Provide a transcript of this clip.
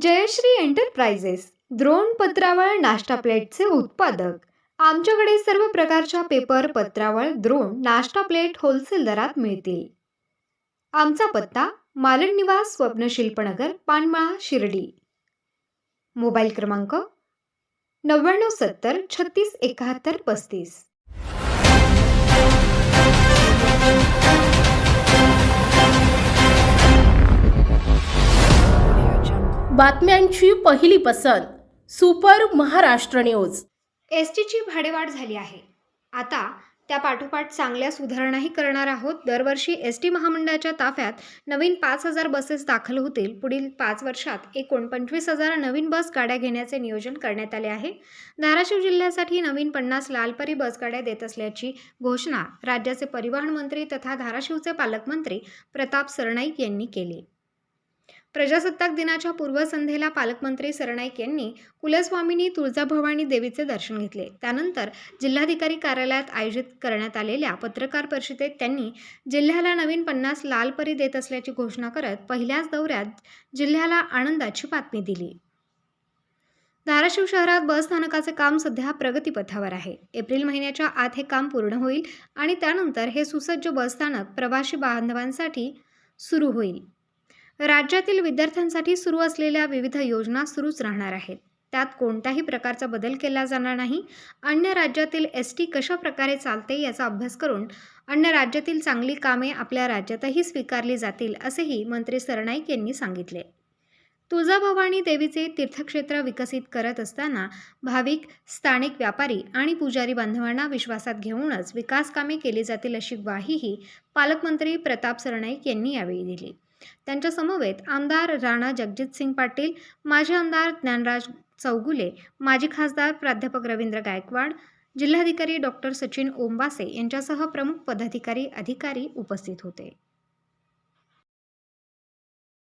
Jayashree enterprises द्रोण पत्रावळ नाश्ता प्लेटचे उत्पादक. आमच्याकडे सर्व प्रकारच्या पेपर पत्रावळ द्रोण नाश्ता प्लेट होलसेल दरात मिळतील. आमचा पत्ता मालन निवास स्वप्नशिल्पनगर पानमळा शिर्डी. मोबाईल क्रमांक नव्याण्णव सत्तर छत्तीस एकाहत्तर पस्तीस. बातम्यांची पहिली पसंत सुपर महाराष्ट्र न्यूज. एस टीची भाडेवाढ झाली आहे. आता त्या पाठोपाठ चांगल्या सुधारणाही करणार आहोत. दरवर्षी एस टी महामंडळाच्या ताफ्यात नवीन पाच हजार बसेस दाखल होतील. पुढील पाच वर्षात एकूण पंचवीस हजार नवीन बस गाड्या घेण्याचे नियोजन करण्यात आले आहे. धाराशिव जिल्ह्यासाठी नवीन पन्नास लालपरी बस गाड्या देत असल्याची घोषणा राज्याचे परिवहन मंत्री तथा धाराशिवचे पालकमंत्री प्रताप सरनाईक यांनी केली. प्रजासत्ताक दिनाच्या पूर्वसंध्येला पालकमंत्री सरनाईक यांनी कुलस्वामिनी तुळजाभवानी देवीचे दर्शन घेतले. त्यानंतर जिल्हाधिकारी कार्यालयात आयोजित करण्यात आलेल्या पत्रकार परिषदेत त्यांनी जिल्ह्याला नवीन पन्नास लालपरी देत असल्याची घोषणा करत पहिल्याच दौऱ्यात जिल्ह्याला आनंदाची बातमी दिली. धाराशिव शहरात बस स्थानकाचे काम सध्या प्रगतीपथावर आहे. एप्रिल महिन्याच्या आत हे काम पूर्ण होईल आणि त्यानंतर हे सुसज्ज बसस्थानक प्रवासी बांधवांसाठी सुरू होईल. राज्यातील विद्यार्थ्यांसाठी सुरू असलेल्या विविध योजना सुरूच राहणार आहेत. त्यात कोणत्याही प्रकारचा बदल केला जाणार नाही. अन्य राज्यातील एस टी कशा प्रकारे चालते याचा अभ्यास करून अन्य राज्यातील चांगली कामे आपल्या राज्यातही स्वीकारली जातील असेही मंत्री सरनाईक यांनी सांगितले. तुळजाभवानी देवीचे तीर्थक्षेत्र विकसित करत असताना भाविक स्थानिक व्यापारी आणि पुजारी बांधवांना विश्वासात घेऊनच विकास कामे केली जातील अशी ग्वाहीही पालकमंत्री प्रताप सरनाईक यांनी यावेळी दिली. त्यांच्या समवेत आमदार राणा जगजितसिंग पाटील माजी आमदार ज्ञानराज चौगुले माजी खासदार प्राध्यापक रवींद्र गायकवाड जिल्हाधिकारी डॉक्टर सचिन ओंबासे यांच्यासह प्रमुख पदाधिकारी अधिकारी उपस्थित होते.